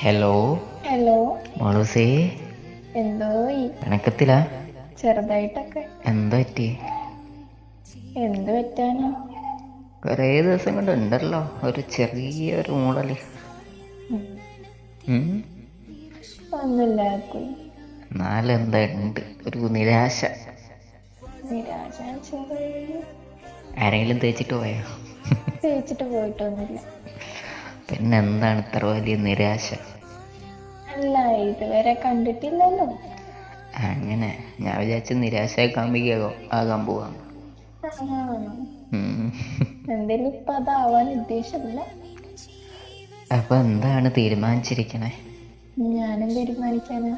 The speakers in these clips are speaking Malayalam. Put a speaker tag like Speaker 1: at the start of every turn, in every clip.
Speaker 1: Hello
Speaker 2: hello
Speaker 1: മോളൂസേ?
Speaker 2: എന്തോ
Speaker 1: പിണക്കത്തില
Speaker 2: ചെറുതായിട്ടൊക്കെ.
Speaker 1: എന്താ പറ്റി?
Speaker 2: എന്ത് പറ്റാനോ?
Speaker 1: കുറേ ദിവസം കൊണ്ട് ഉണ്ടല്ലോ ഒരു ചെറിയൊരു
Speaker 2: മൂടൽ.
Speaker 1: മൂളൽ?
Speaker 2: ഒന്നുമില്ല ആർക്കും.
Speaker 1: എന്നാലും എന്താ ഉണ്ട് ഒരു നിരാശ.
Speaker 2: നിരാശ ചെറിയ
Speaker 1: ആരെങ്കിലും തേച്ചിട്ട് പോയോ?
Speaker 2: തേച്ചിട്ട് പോയിട്ടൊന്നുമില്ല.
Speaker 1: പിന്നെ എന്താണ് ഇത്ര വലിയ നിരാശ?
Speaker 2: അല്ല ഇതുവരെ കണ്ടിട്ടില്ലല്ലോ.
Speaker 1: അങ്ങനെ. ഞാൻ വിചാരിച്ച നിരാശ കാമ്പികയോ ആകാൻ പോവാം.
Speaker 2: എന്തേലും ഇപ്പൊ അതാവാൻ ഉദ്ദേശമില്ല.
Speaker 1: അപ്പൊ എന്താണ് തീരുമാനിച്ചിരിക്കണേ?
Speaker 2: ഞാനും തീരുമാനിക്കാനാ.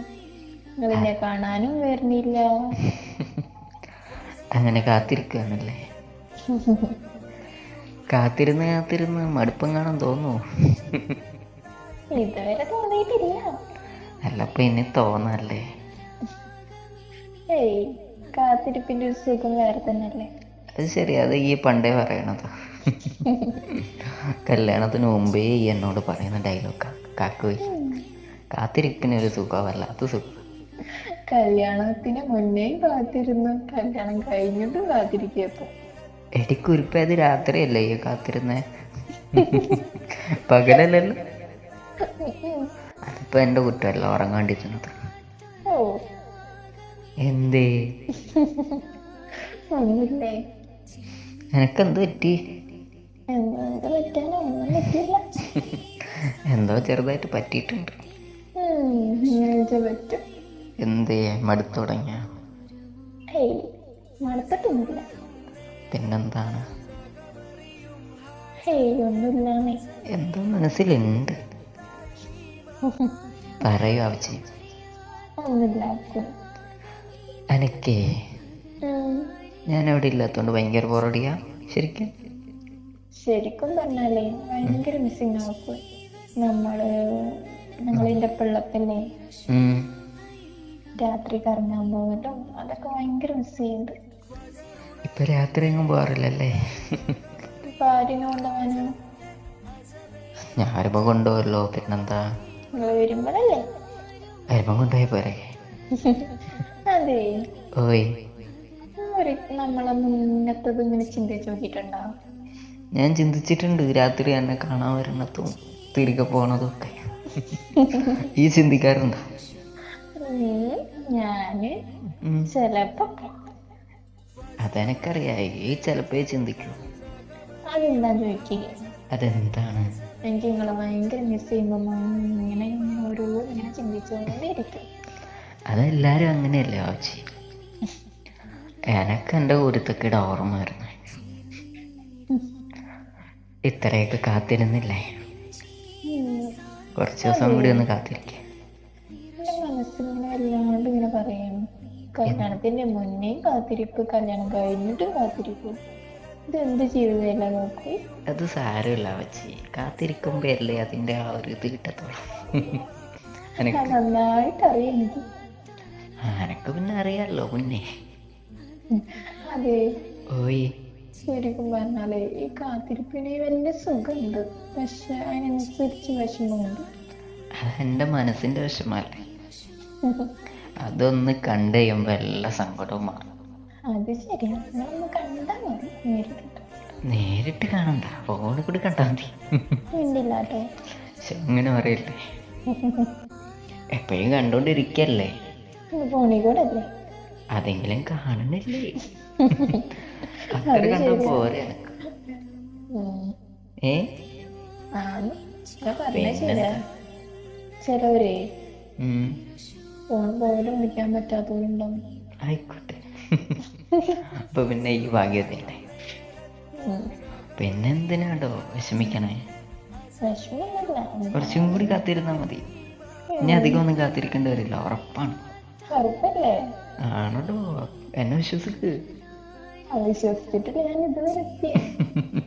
Speaker 2: നിങ്ങളെന്നെ കാണാനും വരുന്നില്ല.
Speaker 1: അങ്ങനെ കാത്തിരിക്കുകയാണല്ലേ കാത്തിരുന്ന് കാത്തിരുന്ന് മടുപ്പം കാണാൻ തോന്നുന്നു
Speaker 2: ഇതുവരെ തോന്നിയിട്ടില്ല.
Speaker 1: അല്ല പിന്നെ തോന്നല്ലേ?
Speaker 2: ഏയ് കാത്തിരിപ്പിന്റെ ഒരു സുഖം വേറെ തന്നെയല്ലേ?
Speaker 1: അത് ശരി അത് ഈ പണ്ടേ പറയണത്. കല്യാണത്തിന് മുമ്പേ ഈ എന്നോട് പറയുന്ന ഡയലോഗ് കാക്കുവി കാത്തിരിപ്പിന് ഒരു സുഖം വല്ലാത്ത സുഖം.
Speaker 2: കല്യാണത്തിന് മുന്നേ കാത്തിരുന്നു കല്യാണം കഴിഞ്ഞിട്ടും കാത്തിരിക്കപ്പോ
Speaker 1: എടിക്കുരിപ്പ അത് രാത്രിയല്ലേ ഈ കാത്തിരുന്നേ? പകലല്ലല്ലോ. അതിപ്പോ എന്റെ കുറ്റമല്ല ഉറങ്ങാണ്ടിരുന്നത് എന്തേ? എനക്കെന്ത് പറ്റി?
Speaker 2: എന്ത്
Speaker 1: ചെറുതായിട്ട് പറ്റിയിട്ടുണ്ട്. എന്തേ മടുത്തു തുടങ്ങിയ?
Speaker 2: മടുത്തിട്ടൊന്നുമില്ല.
Speaker 1: പിന്നെന്താണ്? എന്തോ മനസ്സിലുണ്ട്. പറയൂ ആവശ്യം അനക്കേ ഞാൻ അവിടെ ഇല്ലാത്തോണ്ട് ഭയങ്കര ബോറടിയാ. ശരിക്കും?
Speaker 2: ശരിക്കും പറഞ്ഞാലേ ഭയങ്കര മിസ്സിങ് ആക്കും നമ്മൾ ഞങ്ങളിന്റെ പിള്ളപ്പല്ലേ. രാത്രി കറങ്ങാൻ പോകട്ടോ അതൊക്കെ ഭയങ്കര മിസ് ചെയ്യുന്നുണ്ട്.
Speaker 1: ഇപ്പൊ രാത്രി എങ്ങും പോകാറില്ലല്ലേ? ഞാനിപ്പോ കൊണ്ടുപോകല്ലോ പിന്നെന്താ?
Speaker 2: വരുമ്പോഴല്ലേ?
Speaker 1: വരുമ്പം കൊണ്ടുപോയി പോരെ.
Speaker 2: അതെ.
Speaker 1: ഓയ്
Speaker 2: നമ്മളെ മുന്നത്തത് ഇങ്ങനെ ചിന്തിച്ച് നോക്കിയിട്ടുണ്ടാവും
Speaker 1: ഞാൻ ചിന്തിച്ചിട്ടുണ്ട് രാത്രി എന്നെ കാണാൻ വരുന്നതും തിരികെ പോണതും ഒക്കെ. ഈ ചിന്തിക്കാറുണ്ടോ? ഞാൻ.
Speaker 2: ചെലപ്പോ
Speaker 1: അതെനക്കറിയാം. ഈ ചിലപ്പോ ചിന്തിക്കൂ.
Speaker 2: അതെന്താ ചോദിക്കുക
Speaker 1: അതെന്താണ്?
Speaker 2: എനിക്ക് നിങ്ങളെ ഭയങ്കര മിസ് ചെയ്യുമ്പോൾ ഇങ്ങനെ ഇങ്ങനെ ഓരോ ഇങ്ങനെ ചിന്തിച്ചുകൊണ്ടേയിരിക്കും
Speaker 1: അതെല്ലാരും അങ്ങനെയല്ലേ ആച്ചി? എനക്ക് എന്റെ കുരുത്തക്കേട് ഓർമ്മ വരുന്നു. ഇത്രയൊക്കെ കാത്തിരുന്നില്ലേ? കുറച്ച് ദിവസം കൂടി ഒന്ന് കാത്തിരിക്കേ.
Speaker 2: എന്റെ മനസ്സിങ്ങനെ വല്ലാണ്ട് ഇങ്ങനെ പറയണം. കല്യാണത്തിന്റെ മുന്നേ കാത്തിരിപ്പ് കല്യാണം കഴിഞ്ഞിട്ടും കാത്തിരിപ്പ്. ഇത് എന്ത് ജീവിതമല്ല നോക്കൂ?
Speaker 1: അത് സാരമില്ല വച്ചി കാത്തിരിക്കുമ്പോഴല്ലേ അതിന്റെ ആ ഒരു ഇത് കിട്ടത്തുള്ളൂ. എനക്ക്
Speaker 2: നന്നായിട്ട് അറിയാം എനിക്ക്.
Speaker 1: പിന്നെ അറിയാലോ മുന്നേ
Speaker 2: അതെ.
Speaker 1: ഓയ്.
Speaker 2: ശരിക്കും പറഞ്ഞാലേ ഈ കാത്തിരിപ്പിന് വലിയ സുഖമുണ്ട് പക്ഷെ അതിനനുസരിച്ച് വിഷമമുണ്ട്.
Speaker 1: അത് മനസ്സിന്റെ വിഷമല്ലേ? അതൊന്ന് കണ്ടു കഴിയുമ്പോൾ എല്ലാ സങ്കടവും മാറും.
Speaker 2: അത് ശരിയാ. നമ്മളൊന്ന് കണ്ടാ മതി. നേരിട്ട്
Speaker 1: നേരിട്ട് കാണണ്ട. ഫോണിൽ കൂടി കണ്ടാൽ മതി. പക്ഷെ അങ്ങനെ പറയല്ലേ? എപ്പോഴും കണ്ടോണ്ടിരിക്കല്ലേ?
Speaker 2: ഫോണിൽ കൂടെ അല്ലേ?
Speaker 1: അതെങ്കിലും കാണുന്നില്ലേ അത്ര കണ്ട പോരെ ഏ?
Speaker 2: ചിലവരെ ഫോൺ പോലും വിളിക്കാൻ പറ്റാത്തവരുണ്ടാവും.
Speaker 1: ആയിക്കോട്ടെ. അപ്പൊ പിന്നെ ഈ ഭാഗ്യതയല്ലേ
Speaker 2: ഉം.
Speaker 1: പിന്നെ എന്തിനാടോ വിഷമിക്കണേ കുറച്ചും കൂടി കാത്തിരുന്നാ മതി. ഇനി അധികം ഒന്നും കാത്തിരിക്കേണ്ടി വരില്ല ഉറപ്പാണ്. ആണോ എന്നെ വിശ്വസിക്ക്.
Speaker 2: അത് വിശ്വസിച്ചിട്ടില്ല ഞാൻ ഇതുവരെ